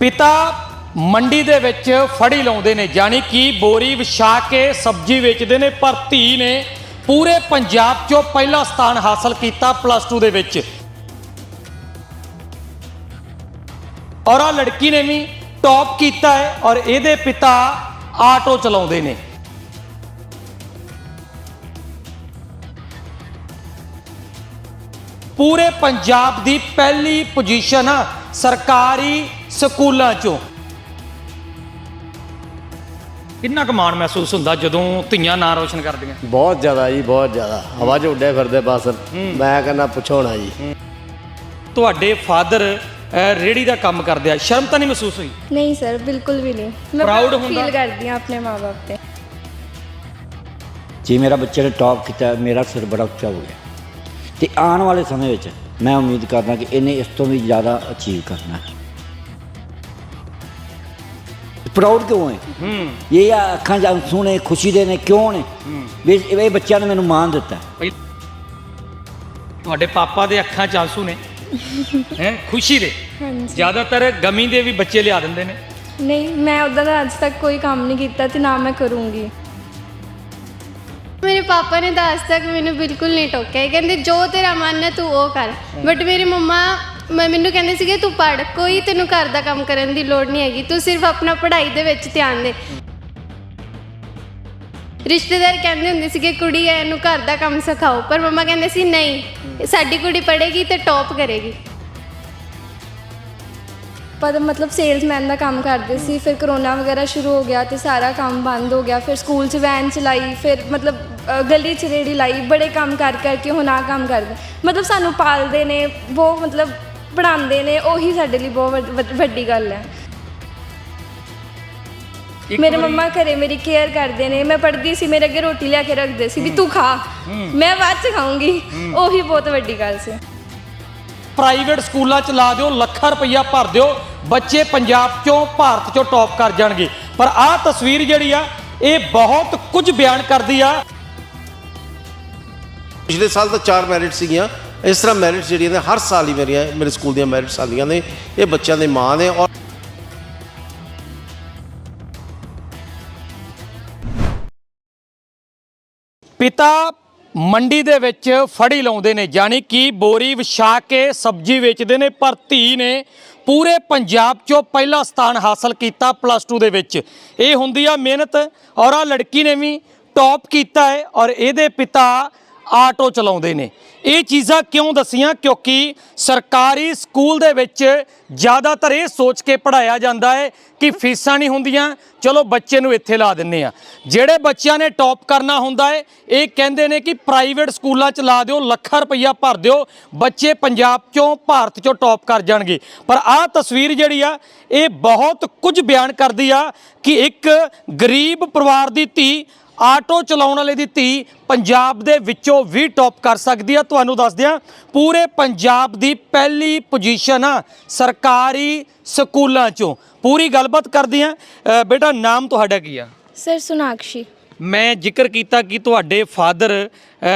ਪਿਤਾ ਮੰਡੀ ਦੇ ਵਿੱਚ ਫੜੀ ਲਾਉਂਦੇ ਨੇ, ਯਾਨੀ ਕਿ ਬੋਰੀ ਵਿਛਾ ਕੇ ਸਬਜ਼ੀ ਵੇਚਦੇ ਨੇ, ਪਰ ਧੀ ਨੇ ਪੂਰੇ ਪੰਜਾਬ 'ਚੋਂ ਪਹਿਲਾ ਸਥਾਨ ਹਾਸਲ ਕੀਤਾ ਪਲੱਸ 2 ਦੇ ਵਿੱਚ। ਔਰ ਆ ਲੜਕੀ ਨੇ ਵੀ ਟੌਪ ਕੀਤਾ ਹੈ ਔਰ ਇਹਦੇ ਪਿਤਾ ਆਟੋ ਚਲਾਉਂਦੇ ਨੇ। ਪੂਰੇ ਪੰਜਾਬ ਦੀ ਪਹਿਲੀ ਪੋਜੀਸ਼ਨ ਸਰਕਾਰੀ ਸਕੂਲਾਂ 'ਚੋਂ। ਕਿੰਨਾ ਕੁ ਮਾਣ ਮਹਿਸੂਸ ਹੁੰਦਾ ਜਦੋਂ ਧੀਆਂ ਨਾਂ ਰੋਸ਼ਨ ਕਰਦੀਆਂ? ਬਹੁਤ ਜ਼ਿਆਦਾ ਜੀ ਬਹੁਤ ਜ਼ਿਆਦਾ। ਹਵਾ 'ਚ ਉੱਡੇ ਫਿਰਦੇ ਬਸ। ਮੈਂ ਕਹਿੰਦਾ ਪੁੱਛੋ ਨਾ ਜੀ ਤੁਹਾਡੇ ਫਾਦਰ ਰੇੜੀ ਦਾ ਕੰਮ ਕਰਦੇ ਆ। ਸ਼ਰਮ ਤਾਂ ਨਹੀਂ ਮਹਿਸੂਸ ਹੋਈ? ਨਹੀਂ ਸਰ ਬਿਲਕੁਲ ਵੀ ਨਹੀਂ। ਮੈਂ Proud proud ਹੁੰਦਾ? ਫੀਲ ਕਰਦੀ ਹਾਂ ਆਪਣੇ ਮਾਪੇ ਤੇ। ਜੇ ਮੇਰਾ ਬੱਚੇ ਨੇ ਟੌਪ ਕੀਤਾ ਮੇਰਾ ਸਿਰ ਬੜਾ ਉੱਚਾ ਹੋ ਗਿਆ। ਤੇ ਆਉਣ ਵਾਲੇ ਸਮੇਂ ਵਿੱਚ ਮੈਂ ਉਮੀਦ ਕਰਦਾ ਕਿ ਇਹਨੇ ਇਸ ਤੋਂ ਵੀ ਜ਼ਿਆਦਾ ਅਚੀਵ ਕਰਨਾ ਹੈ। ਪ੍ਰਾਊਡ ਕਿਉਂ ਹੈ? ਹੂੰ। ਇਹ ਆ ਅੱਖਾਂ ਅੰਸੂ ਨੇ ਖੁਸ਼ੀ ਦੇ ਨੇ ਕਿਉਂ ਨੇ? ਵੀ ਇਹ ਇਹ ਬੱਚਿਆਂ ਨੇ ਮੈਨੂੰ ਮਾਣ ਦਿੱਤਾ। ਭਾਈ ਤੁਹਾਡੇ ਪਾਪਾ ਦੇ ਅੱਖਾਂ 'ਚ ਆਂਸੂ ਨੇ ਹੈ? ਖੁਸ਼ੀ ਦੇ। ਹਾਂਜੀ। ਜ਼ਿਆਦਾਤਰ ਗਮੀ ਦੇ ਵੀ ਬੱਚੇ ਲਿਆ ਦਿੰਦੇ ਨੇ। ਨਹੀਂ ਮੈਂ ਉਦਾਂ ਦਾ ਅੱਜ ਤੱਕ ਕੋਈ ਕੰਮ ਨਹੀਂ ਕੀਤਾ ਤੇ ਨਾ ਮੈਂ ਕਰੂੰਗੀ। ਮੇਰੇ ਪਾਪਾ ਨੇ ਤਾਂ ਅੱਜ ਤੱਕ ਮੈਨੂੰ ਬਿਲਕੁਲ ਨਹੀਂ ਟੋਕਿਆ। ਇਹ ਕਹਿੰਦੇ ਜੋ ਤੇਰਾ ਮਨ ਹੈ ਤੂੰ ਉਹ ਕਰ। ਬਟ ਮੇਰੀ ਮੰਮਾ ਮੈਂ ਮੈਨੂੰ ਕਹਿੰਦੇ ਸੀਗੇ ਤੂੰ ਪੜ੍ਹ ਕੋਈ ਤੈਨੂੰ ਘਰ ਦਾ ਕੰਮ ਕਰਨ ਦੀ ਲੋੜ ਨਹੀਂ ਹੈਗੀ ਤੂੰ ਸਿਰਫ ਆਪਣਾ ਪੜ੍ਹਾਈ ਦੇ ਵਿੱਚ ਧਿਆਨ ਦੇ। ਰਿਸ਼ਤੇਦਾਰ ਕਹਿੰਦੇ ਹੁੰਦੇ ਸੀਗੇ ਕੁੜੀ ਹੈ ਇਹਨੂੰ ਘਰ ਦਾ ਕੰਮ ਸਿਖਾਓ। ਪਰ ਮੰਮਾ ਕਹਿੰਦੇ ਸੀ ਨਹੀਂ ਸਾਡੀ ਕੁੜੀ ਪੜ੍ਹੇਗੀ ਤੇ ਟੌਪ ਕਰੇਗੀ। ਪਰ ਮਤਲਬ ਸੇਲਸਮੈਨ ਦਾ ਕੰਮ ਕਰਦੇ ਸੀ ਫਿਰ ਕਰੋਨਾ ਵਗੈਰਾ ਸ਼ੁਰੂ ਹੋ ਗਿਆ ਤੇ ਸਾਰਾ ਕੰਮ ਬੰਦ ਹੋ ਗਿਆ ਫਿਰ ਸਕੂਲ 'ਚ ਵੈਨ ਚਲਾਈ ਫਿਰ ਮਤਲਬ ਅ, ਗਲੀ 'ਚ ਰੇੜੀ ਲਾਈ ਬੜੇ ਕੰਮ ਕਰ ਕਰਕੇ ਹੁਣ ਆਹ ਕੰਮ ਕਰਦੇ। ਮਤਲਬ ਸਾਨੂੰ ਪਾਲਦੇ ਨੇ ਬਹੁਤ ਮਤਲਬ ਪੜਾਉਂਦੇ ਨੇ ਉਹੀ ਸਾਡੇ ਲਈ ਬਹੁਤ ਵੱਡ- ਵੱਡ- ਵੱਡੀ ਗੱਲ ਹੈ। ਇੱਕ ਮੇਰੇ ਵਾਰੀ- ਮੰਮਾ ਘਰੇ ਮੇਰੀ ਕੇਅਰ ਕਰਦੇ ਨੇ ਮੈਂ ਪੜ੍ਹਦੀ ਸੀ ਮੇਰੇ ਅੱਗੇ ਰੋਟੀ ਲਿਆ ਕੇ ਰੱਖਦੇ ਸੀ ਵੀ ਤੂੰ ਖਾ ਮੈਂ ਬਾਅਦ ਚ ਖਾਊਂਗੀ। ਉਹੀ ਬਹੁਤ ਵੱਡੀ ਗੱਲ ਸੀ। ਪ੍ਰਾਈਵੇਟ ਸਕੂਲਾਂ 'ਚ ਲਾ ਦਿਓ ਲੱਖਾਂ ਰੁਪਈਆ ਭਰ ਦਿਓ ਬੱਚੇ ਪੰਜਾਬ 'ਚੋਂ ਭਾਰਤ 'ਚੋਂ ਟੌਪ ਕਰ ਜਾਣਗੇ। ਪਰ ਆਹ ਤਸਵੀਰ ਜਿਹੜੀ ਆ ਇਹ ਬਹੁਤ ਕੁਝ ਬਿਆਨ ਕਰਦੀ ਆ। ਪਿਛਲੇ ਸਾਲ ਤਾਂ ਚਾਰ ਮੈਰਿਟ ਸੀਗੀਆਂ। ਇਸ ਤਰ੍ਹਾਂ ਮੈਰਿਟ ਜਿਹੜੀਆਂ ਨੇ, ਹਰ ਸਾਲ ਹੀ ਮੇਰੀਆਂ, ਮੇਰੇ ਸਕੂਲ ਦੀਆਂ ਮੈਰਿਟਸ ਆਉਂਦੀਆਂ ਨੇ। ਇਹ ਬੱਚਿਆਂ ਦੇ ਮਾਂ ਨੇ ਔਰ ਪਿਤਾ ਮੰਡੀ ਦੇ ਵਿੱਚ ਫੜੀ ਲਾਉਂਦੇ ਨੇ, ਯਾਨੀ ਕਿ ਬੋਰੀ ਵਿਛਾ ਕੇ ਸਬਜ਼ੀ ਵੇਚਦੇ ਨੇ, ਪਰ ਧੀ ਨੇ ਪੂਰੇ ਪੰਜਾਬ 'ਚੋਂ ਪਹਿਲਾ ਸਥਾਨ ਹਾਸਲ ਕੀਤਾ ਪਲੱਸ 2 ਦੇ ਵਿੱਚ। ਇਹ ਹੁੰਦੀ ਆ ਮਿਹਨਤ ਔਰ ਆ ਲੜਕੀ ਨੇ ਵੀ ਟੌਪ ਕੀਤਾ ਹੈ ਔਰ ਇਹਦੇ ਪਿਤਾ ਆਟੋ ਚਲਾਉਂਦੇ ਨੇ। ਇਹ ਚੀਜ਼ਾਂ ਕਿਉਂ ਦੱਸੀਆਂ? ਕਿਉਂਕਿ ਸਰਕਾਰੀ ਸਕੂਲ ਦੇ ਵਿੱਚ ਜ਼ਿਆਦਾਤਰ ਇਹ ਸੋਚ ਕੇ ਪੜਾਇਆ ਜਾਂਦਾ ਹੈ ਕਿ ਫੀਸਾਂ ਨਹੀਂ ਹੁੰਦੀਆਂ। ਚਲੋ ਬੱਚੇ ਨੂੰ ਇੱਥੇ ਲਾ ਦਿੰਨੇ ਆ ਜਿਹੜੇ ਬੱਚਿਆਂ ਨੇ ਟੌਪ ਕਰਨਾ ਹੁੰਦਾ ਹੈ, ਇਹ ਕਹਿੰਦੇ ਨੇ ਕਿ ਪ੍ਰਾਈਵੇਟ ਸਕੂਲਾਂ 'ਚ ਲਾ ਦਿਓ, ਲੱਖਾਂ ਰੁਪਈਆ ਭਰ ਦਿਓ, ਬੱਚੇ ਪੰਜਾਬ 'ਚੋਂ, ਭਾਰਤ 'ਚੋਂ ਟੌਪ ਕਰ ਜਾਣਗੇ। ਪਰ ਆਹ ਤਸਵੀਰ ਜਿਹੜੀ ਆ, ਇਹ ਬਹੁਤ ਕੁਝ ਬਿਆਨ ਕਰਦੀ ਆ ਕਿ ਇੱਕ ਗਰੀਬ ਪਰਿਵਾਰ ਦੀ ਧੀ ਆਟੋ ਚਲਾਉਣ ਵਾਲੇ ਦੀ ਧੀ ਪੰਜਾਬ ਦੇ ਵਿੱਚੋਂ ਵੀ ਟੌਪ ਕਰ ਸਕਦੀ ਆ। ਤੁਹਾਨੂੰ ਦੱਸ ਦਿਆਂ ਪੂਰੇ ਪੰਜਾਬ ਦੀ ਪਹਿਲੀ ਪੋਜੀਸ਼ਨ ਆ ਸਰਕਾਰੀ ਸਕੂਲਾਂ ਚੋਂ। ਪੂਰੀ ਗੱਲਬਾਤ ਕਰਦੇ ਆ। ਬੇਟਾ ਨਾਮ ਤੁਹਾਡਾ ਕੀ ਆ? ਸਰ ਸੁਨਾਕਸ਼ੀ। ਮੈਂ ਜ਼ਿਕਰ ਕੀਤਾ ਕਿ ਤੁਹਾਡੇ ਫਾਦਰ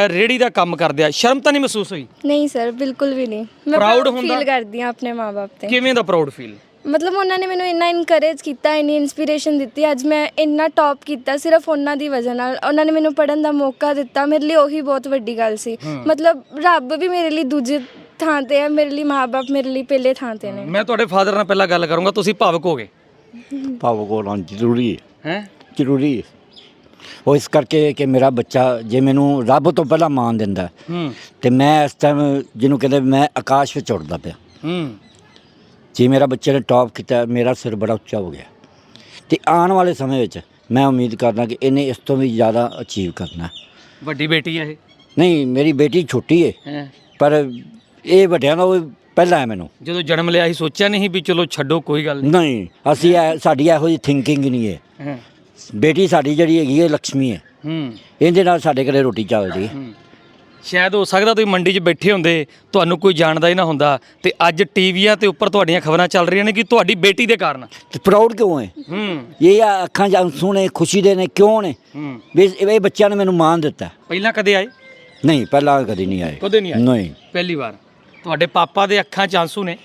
ਰੇੜੀ ਦਾ ਕੰਮ ਕਰਦੇ ਆ। ਸ਼ਰਮ ਤਾਂ ਨਹੀਂ ਮਹਿਸੂਸ ਹੋਈ? ਨਹੀਂ ਸਰ ਬਿਲਕੁਲ ਵੀ ਨਹੀਂ। ਮੈਂ ਪ੍ਰਾਊਡ? ਫੀਲ ਕਰਦੀ ਹਾਂ ਆਪਣੇ ਮਾਪੇ ਤੇ। ਕਿਵੇਂ ਦਾ ਪ੍ਰਾਊਡ ਫੀਲ ਮਤਲਬ ਉਹਨਾਂ ਨੇ ਮੈਨੂੰ ਇੰਨਾ ਇਨਕਰੇਜ ਕੀਤਾ ਇੰਨੀ ਇਨਸਪੀਰੇਸ਼ਨ ਦਿੱਤੀ ਅੱਜ ਮੈਂ ਇੰਨਾ ਟੌਪ ਕੀਤਾ ਸਿਰਫ ਉਹਨਾਂ ਦੀ ਵਜ੍ਹਾ ਨਾਲ। ਉਹਨਾਂ ਨੇ ਮੈਨੂੰ ਪੜਨ ਦਾ ਮੌਕਾ ਦਿੱਤਾ ਮੇਰੇ ਲਈ ਉਹੀ ਬਹੁਤ ਵੱਡੀ ਗੱਲ ਸੀ। ਮਤਲਬ ਰੱਬ ਵੀ ਮੇਰੇ ਲਈ ਦੂਜੇ ਥਾਂ ਤੇ ਹੈ ਮੇਰੇ ਲਈ ਮਾਪੇ ਮੇਰੇ ਲਈ ਪਹਿਲੇ ਥਾਂ ਤੇ ਨੇ। ਮੈਂ ਤੁਹਾਡੇ ਫਾਦਰ ਨਾਲ ਪਹਿਲਾਂ ਗੱਲ ਕਰੂੰਗਾ ਤੁਸੀਂ ਭਾਵਕ ਹੋਗੇ। ਭਾਵੁਕ ਹੋਣਾ ਜ਼ਰੂਰੀ ਹੈ। ਹੈ ਜ਼ਰੂਰੀ ਹੈ। ਉਹ ਇਸ ਕਰਕੇ ਕਿ ਮੇਰਾ ਬੱਚਾ ਜੇ ਮੈਨੂੰ ਰੱਬ ਤੋਂ ਪਹਿਲਾਂ ਮਾਣ ਦਿੰਦਾ ਤੇ ਮੈਂ ਇਸ ਟਾਈਮ ਜਿਹਨੂੰ ਕਹਿੰਦੇ ਮੈਂ ਆਕਾਸ਼ ਵਿੱਚ ਉੱਡਦਾ ਪਿਆ। ਹੂੰ। ਜੇ ਮੇਰਾ ਬੱਚੇ ਨੇ ਟੌਪ ਕੀਤਾ ਮੇਰਾ ਸਿਰ ਬੜਾ ਉੱਚਾ ਹੋ ਗਿਆ। ਤੇ ਆਉਣ ਵਾਲੇ ਸਮੇਂ ਵਿੱਚ ਮੈਂ ਉਮੀਦ ਕਰਦਾ ਕਿ ਇਹਨੇ ਇਸ ਤੋਂ ਵੀ ਜ਼ਿਆਦਾ ਅਚੀਵ ਕਰਨਾ। ਵੱਡੀ ਬੇਟੀ ਹੈ ਇਹ? ਨਹੀਂ ਮੇਰੀ ਬੇਟੀ ਛੋਟੀ ਹੈ ਹੈ। ਪਰ ਇਹ ਵੱਡਿਆਂ ਦਾ ਪਹਿਲਾਂ ਹੈ ਮੈਨੂੰ। ਜਦੋਂ ਜਨਮ ਲਿਆ ਸੀ ਸੋਚਿਆ ਨਹੀਂ ਵੀ ਚਲੋ ਛੱਡੋ ਕੋਈ ਗੱਲ ਨਹੀਂ। ਨਹੀਂ ਅਸੀਂ ਇਹ- ਸਾਡੀ ਇਹੋ ਜਿਹੀ ਥਿੰਕਿੰਗ ਨਹੀਂ ਹੈ ਹਾਂ। ਬੇਟੀ ਸਾਡੀ ਜਿਹੜੀ ਹੈਗੀ ਹੈ ਲక్ష్ਮੀ ਹੈ ਹੂੰ। ਇਹਦੇ ਨਾਲ ਸਾਡੇ ਘਰੇ ਰੋਟੀ ਚੱਲਦੀ ਹੈ ਹੂੰ। ਸ਼ਾਇਦ ਹੋ ਸਕਦਾ ਤੁਸੀਂ ਮੰਡੀ 'ਚ ਬੈਠੇ ਹੁੰਦੇ ਤੁਹਾਨੂੰ ਕੋਈ ਜਾਣਦਾ ਹੀ ਨਾ ਹੁੰਦਾ। ਤੇ ਅੱਜ ਟੀਵੀਆਂ ਤੇ ਉੱਪਰ ਤੁਹਾਡੀਆਂ ਖਬਰਾਂ ਚੱਲ ਰਹੀਆਂ ਨੇ ਕਿ ਤੁਹਾਡੀ ਬੇਟੀ ਦੇ ਕਾਰਨ। ਤੇ ਪ੍ਰਾਊਡ ਕਿਉਂ ਹੈ? ਹੂੰ। ਇਹ ਆ ਅੱਖਾਂ 'ਚ ਅੰਸੂ ਨੇ ਖੁਸ਼ੀ ਦੇ ਨੇ ਕਿਉਂ ਨੇ? ਹੂੰ। ਵੀ ਇਹ ਇਹ ਬੱਚਿਆਂ ਨੇ ਮੈਨੂੰ ਮਾਣ ਦਿੱਤਾ। ਪਹਿਲਾਂ ਕਦੇ ਆਏ? ਨਹੀਂ ਪਹਿਲਾਂ ਕਦੀ ਨਹੀਂ ਆਏ। ਕਦੇ ਨਹੀਂ ਆਏ? ਨਹੀਂ। ਪਹਿਲੀ ਵਾਰ। ਤੁਹਾਡੇ ਪਾਪਾ ਦੇ ਅੱਖਾਂ 'ਚ ਆਂਸੂ ਨੇ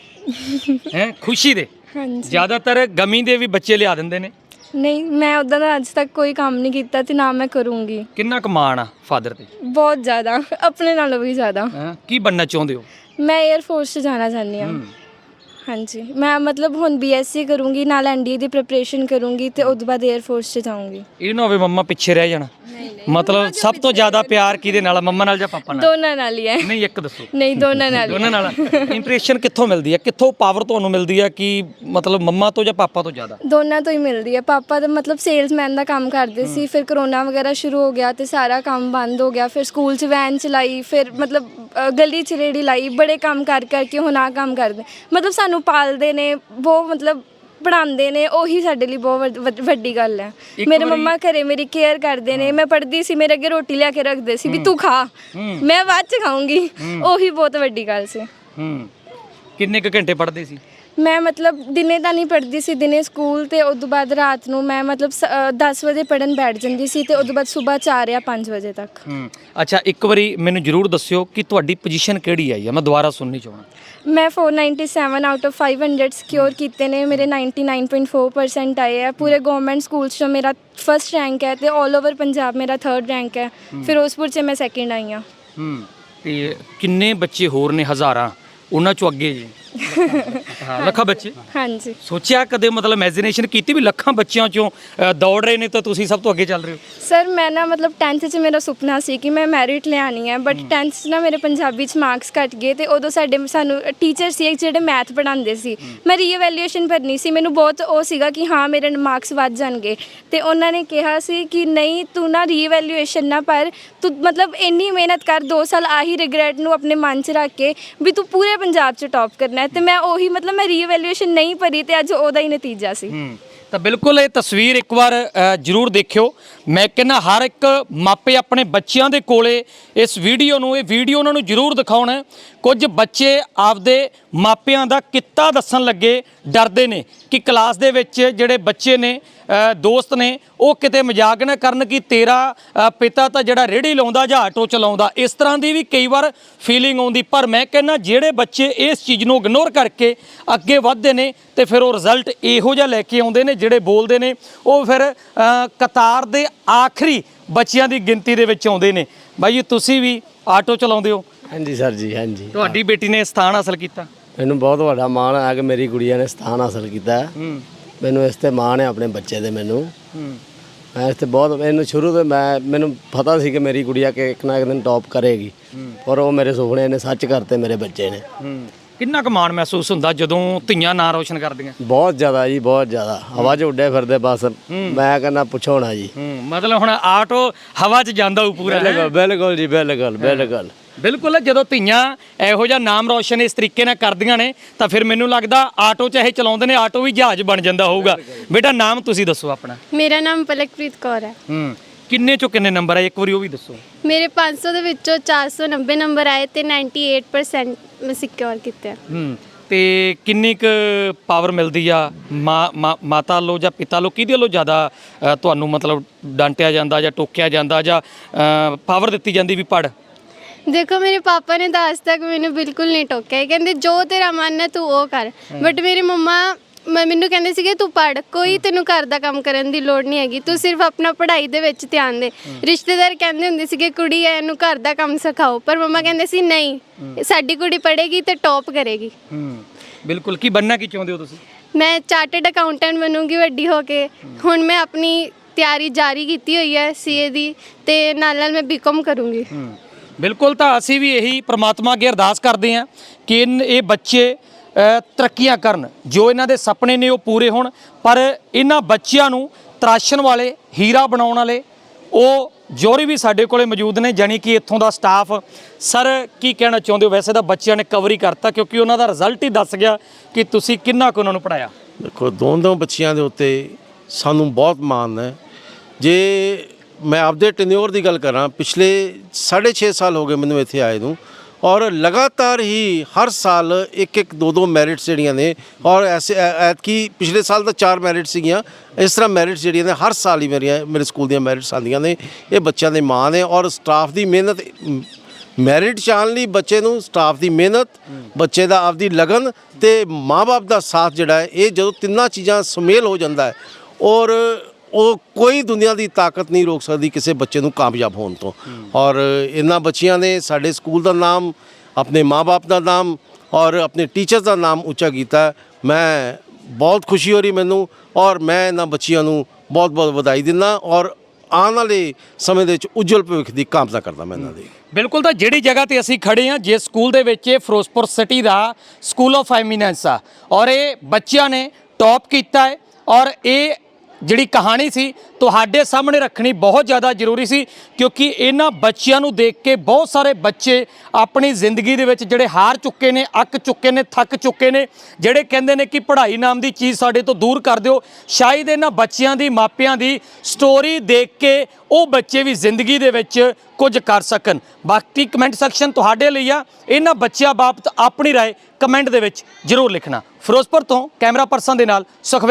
ਹੈ? ਖੁਸ਼ੀ ਦੇ। ਹਾਂਜੀ। ਜ਼ਿਆਦਾਤਰ ਗਮੀ ਦੇ ਵੀ ਬੱਚੇ ਲਿਆ ਦਿੰਦੇ ਨੇ। ਨਹੀਂ ਮੈਂ ਉਦਾਂ ਦਾ ਅੱਜ ਤੱਕ ਕੋਈ ਕੰਮ ਨਹੀਂ ਕੀਤਾ ਤੇ ਨਾ ਮੈਂ ਕਰੂੰਗੀ। ਕਿੰਨਾ ਕਮਾਣ ਆ ਫਾਦਰ ਤੇ? ਬਹੁਤ ਜ਼ਿਆਦਾ ਆਪਣੇ ਨਾਲੋਂ ਵੀ ਜ਼ਿਆਦਾ। ਹੈਂ? ਕੀ ਬਣਨਾ ਚਾਹੁੰਦੇ ਹੋ? ਮੈਂ 에ਅਰ ਫੋਰਸ 'ਚ ਜਾਣਾ ਚਾਹੁੰਦੀ ਹਾਂ। ਹਾਂਜੀ। ਮੈਂ ਮਤਲਬ ਹੁਣ ਬੀਐਸਸੀ ਕਰੂੰਗੀ ਨਾਲ ਐਨਡੀਏ ਦੀ ਪ੍ਰਿਪਰੇਸ਼ਨ ਕਰੂੰਗੀ ਤੇ ਉਸ ਤੋਂ ਬਾਅਦ 에ਅਰ ਫੋਰਸ 'ਚ ਜਾਊਂਗੀ। ਇਹ ਨਾ ਹੋਵੇ ਮੰਮਾ ਪਿੱਛੇ ਰਹਿ ਜਾਣਾ। ਮਤਲਬ ਸਭ ਤੋਂ ਜ਼ਿਆਦਾ ਪਿਆਰ ਕਿਹਦੇ ਨਾਲ ਆ? ਮੰਮਾ ਨਾਲ ਜਾਂ ਪਾਪਾ ਨਾਲ? ਦੋਨਾਂ ਨਾਲ ਹੀ ਹੈ। ਨਹੀਂ ਇੱਕ ਦੱਸੋ। ਨਹੀਂ ਦੋਨਾਂ ਨਾਲ ਹੀ। ਦੋਨਾਂ ਨਾਲ ਇੰਪ੍ਰੈਸ਼ਨ ਕਿੱਥੋਂ ਮਿਲਦੀ ਹੈ ਕਿੱਥੋਂ ਪਾਵਰ ਤੁਹਾਨੂੰ ਮਿਲਦੀ ਹੈ ਕਿ ਮਤਲਬ ਮੰਮਾ ਤੋਂ ਜਾਂ ਪਾਪਾ ਤੋਂ ਜ਼ਿਆਦਾ? ਦੋਨਾਂ ਤੋਂ ਹੀ ਮਿਲਦੀ ਹੈ ਪਾਪਾ ਤਾਂ ਮਤਲਬ ਸੇਲਸਮੈਨ ਦਾ ਕੰਮ ਕਰਦੇ ਸੀ ਫਿਰ ਕਰੋਨਾ ਵਗੈਰਾ ਸ਼ੁਰੂ ਹੋ ਗਿਆ ਤੇ ਸਾਰਾ ਕੰਮ ਬੰਦ ਹੋ ਗਿਆ ਫਿਰ ਸਕੂਲ 'ਚ ਵੈਨ ਚਲਾਈ ਫਿਰ ਮਤਲਬ ਅ, ਗਲੀ 'ਚ ਰੇੜੀ ਲਾਈ ਬੜੇ ਕੰਮ ਕਰ ਕਰਕੇ ਹੁਣ ਆ ਕੰਮ ਕਰਦੇ। ਮਤਲਬ ਸਾਨੂੰ ਪਾਲਦੇ ਨੇ ਬਹੁਤ ਮਤਲਬ ਪੜਾਉਂਦੇ ਨੇ ਉਹੀ ਸਾਡੇ ਲਈ ਬਹੁਤ ਵੱਡ- ਵੱਡ- ਵੱਡੀ ਗੱਲ ਹੈ। ਇੱਕ ਮੇਰੇ ਵਾਰੀ- ਮੰਮਾ ਘਰੇ ਮੇਰੀ ਕੇਅਰ ਕਰਦੇ ਨੇ ਮੈਂ ਪੜ੍ਹਦੀ ਸੀ ਮੇਰੇ ਅੱਗੇ ਰੋਟੀ ਲਿਆ ਕੇ ਰੱਖਦੇ ਸੀ ਵੀ ਤੂੰ ਖਾ ਮੈਂ ਬਾਅਦ 'ਚ ਖਾਊਂਗੀ। ਉਹੀ ਬਹੁਤ ਵੱਡੀ ਗੱਲ ਸੀ। ਹੂੰ। ਕਿੰਨੇ ਕੁ ਘੰਟੇ ਪੜ੍ਹਦੇ ਸੀ? ਮੈਂ ਮਤਲਬ ਦਿਨੇ ਤਾਂ ਨਹੀਂ ਪੜ੍ਹਦੀ ਸੀ ਦਿਨੇ ਸਕੂਲ ਤੇ ਉਸ ਤੋਂ ਬਾਅਦ ਰਾਤ ਨੂੰ ਮੈਂ ਮਤਲਬ 10 ਵਜੇ ਪੜਨ ਬੈਠ ਜਾਂਦੀ ਸੀ ਤੇ ਉਸ ਤੋਂ ਬਾਅਦ ਸਵੇਰ 4 ਜਾਂ 5 ਵਜੇ ਤੱਕ। ਹੂੰ ਅੱਛਾ ਇੱਕ ਵਾਰੀ ਮੈਨੂੰ ਜਰੂਰ ਦੱਸਿਓ ਕਿ ਤੁਹਾਡੀ ਪੋਜੀਸ਼ਨ ਕਿਹੜੀ ਆਈ ਹੈ ਮੈਂ ਦੁਬਾਰਾ ਸੁਣਨੀ ਚਾਹਣਾ ਮੈਂ 497 ਆਊਟ ਆਫ 500 ਸਿਕਿਉਰ ਕੀਤੇ ਨੇ ਮੇਰੇ 99.4% ਆਏ ਆ। ਪੂਰੇ ਗਵਰਨਮੈਂਟ ਸਕੂਲਸ 'ਚੋਂ ਮੇਰਾ ਫਰਸਟ ਰੈਂਕ ਹੈ ਤੇ 올 ਓਵਰ ਪੰਜਾਬ ਮੇਰਾ ਥਰਡ ਰੈਂਕ ਹੈ। ਫਿਰੋਜ਼ਪੁਰ 'ਚ ਮੈਂ ਸੈਕਿੰਡ ਆਈ ਹਾਂ। ਹੂੰ ਤੇ ਕਿੰਨੇ ਬੱਚੇ ਹੋਰ ਨੇ ਹਜ਼ਾਰਾਂ? ਉਹਨਾਂ ਚੋਂ ਅੱਗੇ ਜੀ। ਹਾਂ ਲੱਖਾਂ ਬੱਚੇ। ਹਾਂਜੀ। ਸੋਚਿਆ ਕਦੇ ਮਤਲਬ ਇਮੇਜਿਨੇਸ਼ਨ ਕੀਤੀ ਵੀ ਲੱਖਾਂ ਬੱਚਿਆਂ ਚੋਂ ਅ, ਦੌੜ ਰਹੇ ਨੇ ਤਾਂ ਤੁਸੀਂ ਸਭ ਤੋਂ ਅੱਗੇ ਚੱਲ ਰਹੇ ਹੋ? ਸਰ ਮੈਂ ਨਾ ਮਤਲਬ 10th 'ਚ ਮੇਰਾ ਸੁਪਨਾ ਸੀ ਕਿ ਮੈਂ ਮੈਰਿਟ ਲਿਆਣੀ ਹੈ ਬਟ 10th 'ਚ ਨਾ ਮੇਰੇ ਪੰਜਾਬੀ 'ਚ ਮਾਰਕਸ ਘਟ ਗਏ ਤੇ ਉਦੋਂ ਸਾਡੇ ਸਾਨੂੰ ਟੀਚਰ ਸੀ ਇੱਕ ਜਿਹੜੇ ਮੈਥ ਪੜ੍ਹਾਉਂਦੇ ਸੀ। ਮੈਂ ਰੀਇਵੈਲੂਏਸ਼ਨ ਭਰਨੀ ਸੀ ਮੈਨੂੰ ਬਹੁਤ ਉਹ ਸੀਗਾ ਕਿ ਹਾਂ ਮੇਰੇ ਮਾਰਕਸ ਵੱਧ ਜਾਣਗੇ। ਤੇ ਉਹਨਾਂ ਨੇ ਕਿਹਾ ਸੀ ਕਿ ਨਹੀਂ ਤੂੰ ਨਾ ਰੀਇਵੈਲੂਏਸ਼ਨ ਨਾ ਪਰ ਤੂੰ ਮਤਲਬ ਇੰਨੀ ਮਿਹਨਤ ਕਰ 2 ਸਾਲ ਆਹੀ ਰਿਗਰੈਟ ਨੂੰ ਆਪਣੇ ਮਨ 'ਚ ਰੱਖ ਕੇ ਵੀ ਤੂੰ ਪੂਰੇ ਪੰਜਾਬ 'ਚ ਟੌਪ ਕਰਨਾ ਹੈ। ਤੇ ਮੈਂ ਉਹੀ ਮਤਲਬ ਮੈਂ ਰੀਵੈਲੂਏਸ਼ਨ ਨਹੀਂ ਭਰੀ ਤੇ ਅੱਜ ਉਹਦਾ ਹੀ ਨਤੀਜਾ ਸੀ। ਤਾਂ ਬਿਲਕੁਲ ਇਹ ਤਸਵੀਰ ਇੱਕ ਵਾਰ ਅ, ਜਰੂਰ ਦੇਖਿਓ। ਮੈਂ ਕਹਿੰਦਾ ਹਰ ਇੱਕ ਮਾਪੇ ਆਪਣੇ ਬੱਚਿਆਂ ਦੇ ਕੋਲੇ ਇਸ ਵੀਡੀਓ ਨੂੰ, ਇਹ ਵੀਡੀਓ ਉਹਨਾਂ ਨੂੰ ਜਰੂਰ ਦਿਖਾਉਣਾ। ਕੁਝ ਬੱਚੇ ਆਪਦੇ ਮਾਪਿਆਂ ਦਾ ਕਿੱਤਾ ਦੱਸਣ ਲੱਗੇ ਡਰਦੇ ਨੇ ਕਿ ਕਲਾਸ ਦੇ ਵਿੱਚ ਜਿਹੜੇ ਬੱਚੇ ਨੇ ਦੋਸਤ ਨੇ, ਉਹ ਕਿਤੇ ਮਜ਼ਾਕ ਨਾ ਕਰਨ ਕਿ ਤੇਰਾ ਪਿਤਾ ਤਾਂ ਜਿਹੜਾ ਰੇੜੀ ਲਾਉਂਦਾ ਜਾਂ ਆਟੋ ਚਲਾਉਂਦਾ, ਇਸ ਤਰ੍ਹਾਂ ਦੀ ਵੀ ਕਈ ਵਾਰ ਫੀਲਿੰਗ ਆਉਂਦੀ। ਪਰ ਮੈਂ ਕਹਿੰਦਾ ਜਿਹੜੇ ਬੱਚੇ ਇਸ ਚੀਜ਼ ਨੂੰ ਇਗਨੋਰ ਕਰਕੇ ਅੱਗੇ ਵਧਦੇ ਨੇ ਤੇ ਫਿਰ ਉਹ ਰਿਜ਼ਲਟ ਇਹੋ ਜਿਹਾ ਲੈ ਕੇ ਆਉਂਦੇ ਨੇ ਜਿਹੜੇ ਬੋਲਦੇ ਨੇ, ਉਹ ਫਿਰ ਕਤਾਰ ਦੇ ਆਖਰੀ ਬੱਚਿਆਂ ਦੀ ਗਿਣਤੀ ਦੇ ਵਿੱਚ ਆਉਂਦੇ ਨੇ। ਬਾਈ ਜੀ ਤੁਸੀਂ ਵੀ ਆਟੋ ਚਲਾਉਂਦੇ ਹੋ? ਹਾਂਜੀ ਸਰ ਜੀ ਹਾਂਜੀ। ਤੁਹਾਡੀ ਬੇਟੀ ਨੇ ਸਥਾਨ ਹਾਸਲ ਕੀਤਾ? ਮੈਨੂੰ ਬਹੁਤ ਵੱਡਾ ਮਾਣ ਹੈ ਕਿ ਮੇਰੀ ਗੁੜੀਆ ਨੇ ਸਥਾਨ ਹਾਸਲ ਕੀਤਾ। ਹੈ। ਹੂੰ ਮੈਨੂੰ ਇਸ ਤੇ ਮਾਣ ਹੈ ਆਪਣੇ ਬੱਚੇ ਦੇ ਮੈਨੂੰ। ਹੂੰ। ਮੈਂ ਇਸ ਤੇ ਬਹੁਤ ਮੈਨੂੰ ਸ਼ੁਰੂ ਤੋਂ ਮੈਂ ਮੈਨੂੰ ਪਤਾ ਸੀ ਕਿ ਮੇਰੀ ਗੁੜੀਆ ਕਿ ਇੱਕ ਨਾ ਇੱਕ ਦਿਨ ਟੌਪ ਕਰੇਗੀ। ਪਰ ਉਹ ਮੇਰੇ ਸੁਪਨੇ ਨੇ ਸੱਚ ਕਰਤੇ ਮੇਰੇ ਬੱਚੇ ਨੇ। ਹੂੰ। ਕਿੰਨਾ ਕੁ ਮਾਣ ਮਹਿਸੂਸ ਹੁੰਦਾ ਜਦੋਂ ਧੀਆਂ ਨਾਂ ਰੋਸ਼ਨ ਕਰਦੀਆਂ? ਬਹੁਤ ਜ਼ਿਆਦਾ ਜੀ ਬਹੁਤ ਜ਼ਿਆਦਾ। ਹਵਾ 'ਚ ਉੱਡੇ ਫਿਰਦੇ ਬਸ। ਮੈਂ ਕਹਿੰਦਾ ਪੁੱਛੋ ਨਾ ਜੀ। ਹੂੰ ਮਤਲਬ ਹੁਣ ਆਟੋ ਹਵਾ 'ਚ ਜਾਂਦਾ ਉਹ ਪੂਰਾ ਹੈਂ? ਬਿਲਕੁਲ ਬਿਲਕੁਲ ਜੀ ਬਿਲਕੁਲ ਬਿਲਕੁਲ। ਬਿਲਕੁਲ ਜਦੋਂ ਧੀਆਂ ਇਹੋ ਜਿਹਾ ਨਾਮ ਰੌਸ਼ਨ ਇਸ ਤਰੀਕੇ ਨਾਲ ਕਰਦੀਆਂ ਨੇ ਤਾਂ ਫਿਰ ਮੈਨੂੰ ਲੱਗਦਾ ਆਟੋ ਚਾਹੇ ਚਲਾਉਂਦੇ ਨੇ ਆਟੋ ਵੀ ਜਹਾਜ਼ ਬਣ ਜਾਂਦਾ ਹੋਊਗਾ। ਬੇਟਾ ਨਾਮ ਤੁਸੀਂ ਦੱਸੋ ਆਪਣਾ। ਮੇਰਾ ਨਾਮ ਪਲਕਪ੍ਰੀਤ ਕੌਰ ਹੈ। ਹੂੰ ਕਿੰਨੇ ਚੋਂ ਕਿੰਨੇ ਨੰਬਰ ਆਏ? ਇੱਕ ਵਾਰੀ ਉਹ ਵੀ ਦੱਸੋ। ਮੇਰੇ 500 ਦੇ ਵਿੱਚੋਂ 490 ਨੰਬਰ ਆਏ ਤੇ 98% ਮੈਂ ਸਿਕਿਉਰ ਕੀਤੇ ਆ। ਹੂੰ ਤੇ ਕਿੰਨੀ ਕੁ ਪਾਵਰ ਮਿਲਦੀ ਆ? ਮਾਂ ਮਾਂ- ਮਾਤਾ ਲੋ ਜਾਂ ਪਿਤਾ ਲੋ ਕਿਹਦੇ ਵੱਲੋਂ ਜ਼ਿਆਦਾ ਅ, ਤੁਹਾਨੂੰ ਮਤਲਬ ਡਾਂਟਿਆ ਜਾਂਦਾ ਜਾਂ ਟੋਕਿਆ ਜਾਂਦਾ ਜਾਂ ਪਾਵਰ ਦਿੱਤੀ ਜਾਂਦੀ ਵੀ ਪੜ ਦੇਖੋ ਮੇਰੇ ਪਾਪਾ ਨੇ ਤਾਂ ਅੱਜ ਤੱਕ ਮੈਨੂੰ ਬਿਲਕੁਲ ਨਹੀਂ ਟੋਕਿਆ। ਇਹ ਕਹਿੰਦੇ ਜੋ ਤੇਰਾ ਮਨ ਹੈ ਤੂੰ ਉਹ ਕਰ। ਬਟ ਮੇਰੀ ਮੰਮਾ ਮ- ਮੈਨੂੰ ਕਹਿੰਦੇ ਸੀਗੇ ਤੂੰ ਪੜ ਕੋਈ ਤੈਨੂੰ ਘਰ ਦਾ ਕੰਮ ਕਰਨ ਦੀ ਲੋੜ ਨਹੀਂ ਹੈਗੀ। ਤੂੰ ਸਿਰਫ ਆਪਣਾ ਪੜ੍ਹਾਈ ਦੇ ਵਿੱਚ ਧਿਆਨ ਦੇ। ਰਿਸ਼ਤੇਦਾਰ ਕਹਿੰਦੇ ਹੁੰਦੇ ਸੀਗੇ ਕੁੜੀ ਐ ਇਹਨੂੰ ਘਰ ਦਾ ਕੰਮ ਸਿਖਾਓ। ਪਰ ਮੰਮਾ ਕਹਿੰਦੇ ਸੀ ਨਹੀਂ ਸਾਡੀ ਕੁੜੀ ਪੜ੍ਹੇਗੀ ਤੇ ਟੌਪ ਕਰੇਗੀ। ਹੂੰ। ਬਿਲਕੁਲ ਕੀ ਬੰਨਾ ਕੀ ਚਾਹੁੰਦੇ ਹੋ ਤੁਸੀਂ? ਮੈਂ ਚਾਰਟਰਡ ਅਕਾਊਂਟੈਂਟ ਬਣੂੰਗੀ ਵੱਡੀ ਹੋ ਕੇ। ਹੁਣ ਮੈਂ ਆਪਣੀ ਤਿਆਰੀ ਜਾਰੀ ਕੀਤੀ ਹੋਈ ਹੈ ਸੀਏ ਦੀ ਤੇ ਨਾਲ ਨਾਲ ਮੈਂ ਬੀਕਾਮ ਕਰੂੰਗੀ। ਹੂੰ। ਬਿਲਕੁਲ ਤਾਂ ਅਸੀਂ ਵੀ ਇਹੀ ਪ੍ਰਮਾਤਮਾ ਅੱਗੇ ਅਰਦਾਸ ਕਰਦੇ ਹਾਂ ਕਿ ਇਨ- ਇਹ ਬੱਚੇ ਤਰੱਕੀਆਂ ਕਰਨ। ਜੋ ਇਹਨਾਂ ਦੇ ਸੁਪਨੇ ਨੇ ਉਹ ਪੂਰੇ ਹੋਣ, ਪਰ ਇਹਨਾਂ ਬੱਚਿਆਂ ਨੂੰ ਤਰਾਸ਼ਣ ਵਾਲੇ, ਹੀਰਾ ਬਣਾਉਣ ਵਾਲੇ, ਉਹ ਜੋਰੀ ਵੀ ਸਾਡੇ ਕੋਲੇ ਮੌਜੂਦ ਨੇ, ਜਾਣੀ ਕਿ ਇੱਥੋਂ ਦਾ ਸਟਾਫ ਸਰ ਕੀ ਕਹਿਣਾ ਚਾਹੁੰਦੇ ਹੋ? ਵੈਸੇ ਤਾਂ ਬੱਚਿਆਂ ਨੇ ਕਵਰ ਹੀ ਕਰਤਾ, ਕਿਉਂਕਿ ਉਹਨਾਂ ਦਾ ਰਿਜ਼ਲਟ ਹੀ ਦੱਸ ਗਿਆ ਕਿ ਤੁਸੀਂ ਕਿੰਨਾ ਕੁ ਉਹਨਾਂ ਨੂੰ ਪੜਾਇਆ ਦੇਖੋ, ਦੋਨੋਂ ਬੱਚਿਆਂ ਦੇ ਉੱਤੇ ਸਾਨੂੰ ਬਹੁਤ ਮਾਣ ਹੈ। ਜੇ ਮੈਂ ਆਪਦੇ ਟੈਨਿਓਰ ਦੀ ਗੱਲ ਕਰਾਂ, ਪਿਛਲੇ 6.5 ਸਾਲ ਹੋ ਗਏ ਮੈਨੂੰ ਇੱਥੇ ਆਏ ਨੂੰ ਔਰ ਲਗਾਤਾਰ ਹੀ ਹਰ ਸਾਲ ਇੱਕ ਇੱਕ ਦੋ ਦੋ ਮੈਰਿਟਸ ਜਿਹੜੀਆਂ ਨੇ ਔਰ ਐਸੇ ਐਤਕੀ ਪਿਛਲੇ ਸਾਲ ਤਾਂ ਚਾਰ ਮੈਰਿਟ ਸੀਗੀਆਂ ਇਸ ਤਰ੍ਹਾਂ ਮੈਰਿਟਸ ਜਿਹੜੀਆਂ ਨੇ ਹਰ ਸਾਲ ਹੀ ਮੇਰੀਆਂ ਮੇਰੇ ਸਕੂਲ ਦੀਆਂ ਮੈਰਿਟਸ ਆਉਂਦੀਆਂ ਨੇ ਇਹ ਬੱਚਿਆਂ ਦੇ ਮਾਣ ਨੇ ਔਰ ਸਟਾਫ ਦੀ ਮਿਹਨਤ ਅਮ, ਮੈਰਿਟ ਚਾਣ ਲਈ ਬੱਚੇ ਨੂੰ ਸਟਾਫ ਦੀ ਮਿਹਨਤ ਬੱਚੇ ਦਾ ਆਪਦੀ ਲਗਨ ਤੇ ਮਾਪੇ ਦਾ ਸਾਥ ਜਿਹੜਾ ਹੈ ਇਹ ਜਦੋਂ ਤਿੰਨਾਂ ਚੀਜ਼ਾਂ ਸੁਮੇਲ ਹੋ ਜਾਂਦਾ ਹੈ ਔਰ ਉਹ ਕੋਈ ਦੁਨੀਆ ਦੀ ਤਾਕਤ ਨਹੀਂ ਰੋਕ ਸਕਦੀ ਕਿਸੇ ਬੱਚੇ ਨੂੰ ਕਾਮਯਾਬ ਹੋਣ ਤੋਂ। ਔਰ ਇਹਨਾਂ ਬੱਚਿਆਂ ਨੇ ਸਾਡੇ ਸਕੂਲ ਦਾ ਨਾਮ, ਆਪਣੇ ਮਾਪੇ ਦਾ ਨਾਮ ਔਰ ਆਪਣੇ ਟੀਚਰਸ ਦਾ ਨਾਮ ਉੱਚਾ ਕੀਤਾ। ਮੈਂ ਬਹੁਤ ਖੁਸ਼ੀ ਹੋ ਰਹੀ ਮੈਨੂੰ ਔਰ ਮੈਂ ਇਹਨਾਂ ਬੱਚਿਆਂ ਨੂੰ ਬਹੁਤ ਬਹੁਤ ਵਧਾਈ ਦਿੰਦਾ ਔਰ ਆਉਣ ਵਾਲੇ ਸਮੇਂ ਦੇ ਵਿੱਚ ਉਜਵਲ ਭਵਿੱਖ ਦੀ ਕਾਮਨਾ ਕਰਦਾ ਮੈਂ ਇਹਨਾਂ ਦੀ। ਬਿਲਕੁਲ ਤਾਂ ਜਿਹੜੀ ਜਗ੍ਹਾ ਤੇ ਅਸੀਂ ਖੜੇ ਹਾਂ, ਜਿਸ ਸਕੂਲ ਦੇ ਵਿੱਚ ਇਹ ਫਿਰੋਜ਼ਪੁਰ ਸਿਟੀ ਦਾ ਸਕੂਲ ਆਫ ਐਮੀਨੈਂਸ ਆ ਔਰ ਇਹ ਬੱਚਿਆਂ ਨੇ ਟੌਪ ਕੀਤਾ ਹੈ ਔਰ ਇਹ ਜਿਹੜੀ ਕਹਾਣੀ ਸੀ ਤੁਹਾਡੇ ਸਾਹਮਣੇ ਰੱਖਣੀ ਬਹੁਤ ਜ਼ਿਆਦਾ ਜ਼ਰੂਰੀ ਸੀ ਕਿਉਂਕਿ ਇਹਨਾਂ ਬੱਚਿਆਂ ਨੂੰ ਦੇਖ ਕੇ ਬਹੁਤ ਸਾਰੇ ਬੱਚੇ ਆਪਣੀ ਜ਼ਿੰਦਗੀ ਦੇ ਵਿੱਚ ਜਿਹੜੇ ਹਾਰ ਚੁੱਕੇ ਨੇ ਅੱਕ ਚੁੱਕੇ ਨੇ ਥੱਕ ਚੁੱਕੇ ਨੇ ਜਿਹੜੇ ਕਹਿੰਦੇ ਨੇ ਕਿ ਪੜ੍ਹਾਈ ਨਾਮ ਦੀ ਚੀਜ਼ ਸਾਡੇ ਤੋਂ ਦੂਰ ਕਰ ਦਿਓ ਸ਼ਾਇਦ ਇਹਨਾਂ ਬੱਚਿਆਂ ਦੀ ਮਾਪਿਆਂ ਦੀ ਸਟੋਰੀ ਦੇਖ ਕੇ ਉਹ ਬੱਚੇ ਵੀ ਜ਼ਿੰਦਗੀ ਦੇ ਵਿੱਚ ਕੁਝ ਕਰ ਸਕਣ ਬਾਕੀ ਕਮੈਂਟ ਸੈਕਸ਼ਨ ਤੁਹਾਡੇ ਲਈ ਆ ਇਹਨਾਂ ਬੱਚਿਆਂ ਬਾਬਤ ਆਪਣੀ رائے ਕਮੈਂਟ ਦੇ ਵਿੱਚ ਜ਼ਰੂਰ ਲਿਖਣਾ ਫਿਰੋਜ਼ਪੁਰ ਤੋਂ ਕੈਮਰਾ ਪਰਸਨ ਦੇ ਨਾਲ ਸੁਖਵਿੰਦਰ